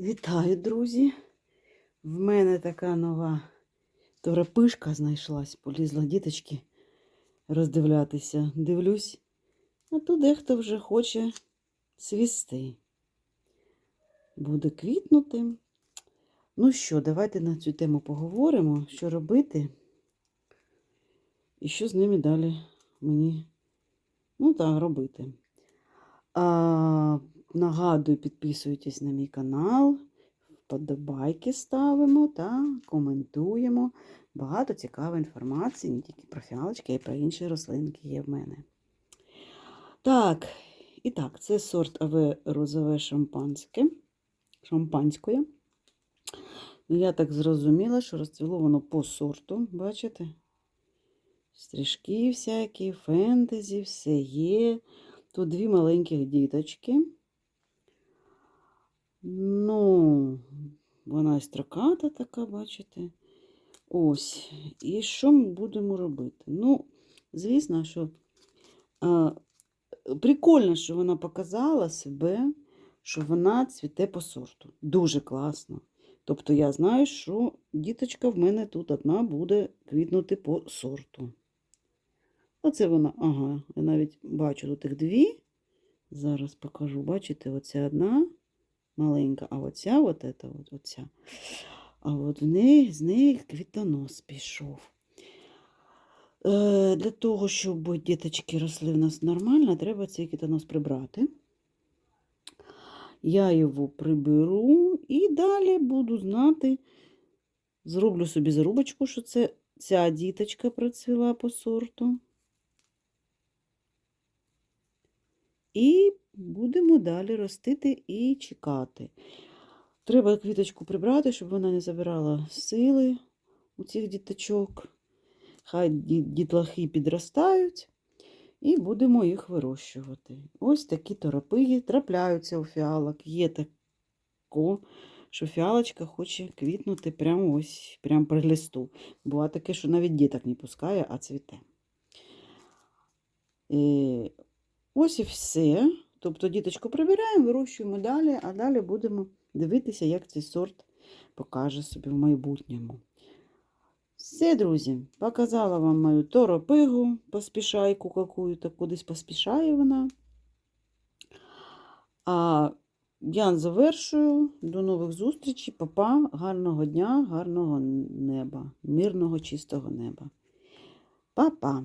Вітаю, друзі! В мене така нова торопишка знайшлась, полізла діточки роздивлятися. Дивлюсь, а тут дехто вже хоче свісти. Буде квітнути. Ну що, давайте на цю тему поговоримо, що робити і що з ними далі мені ну так, робити. А, нагадую, підписуйтесь на мій канал, вподобайки ставимо та коментуємо. Багато цікавої інформації, не тільки про фіалочки, а й про інші рослинки є в мене. Так, і так, це сорт АВ розове шампанське. Шампанськое. Ну, Я так зрозуміла, що розцвіло воно по сорту, бачите? Стрижки всякі, фентезі, все є. Тут дві маленьких діточки. Ну, вона і строката така, бачите. Ось. І що ми будемо робити? Ну, звісно, що а, прикольно, що вона показала себе, що вона цвіте по сорту. Дуже класно. Тобто я знаю, що діточка в мене тут одна буде квітнути по сорту. Оце вона, ага, я навіть бачу тут їх дві. Зараз покажу. Бачите, оця одна маленька, а оця от ета, от, оця. А от в неї, з неї квітонос пішов. Е, для того, щоб діточки росли в нас нормально, треба цей квітонос прибрати. Я його приберу і далі буду знати, зроблю собі зарубочку, що це ця діточка процвіла по сорту. І будемо далі ростити і чекати. Треба квіточку прибрати, щоб вона не забирала сили у цих діточок. Хай дітлахи підростають, і будемо їх вирощувати. Ось такі торопиги трапляються у фіалок. Є тако, що фіалочка хоче квітнути прямо ось, прямо при листу. Буває таке, що навіть діток не пускає, а цвіте. Е, Ось і все. Тобто діточку прибираємо, вирощуємо далі, а далі будемо дивитися, як цей сорт покаже собі в майбутньому. Все, друзі, показала вам мою торопигу, поспішайку какую-то, кудись поспішає вона. А я завершую. До нових зустрічей. Папа, гарного дня, гарного неба, мирного, чистого неба. Па-па!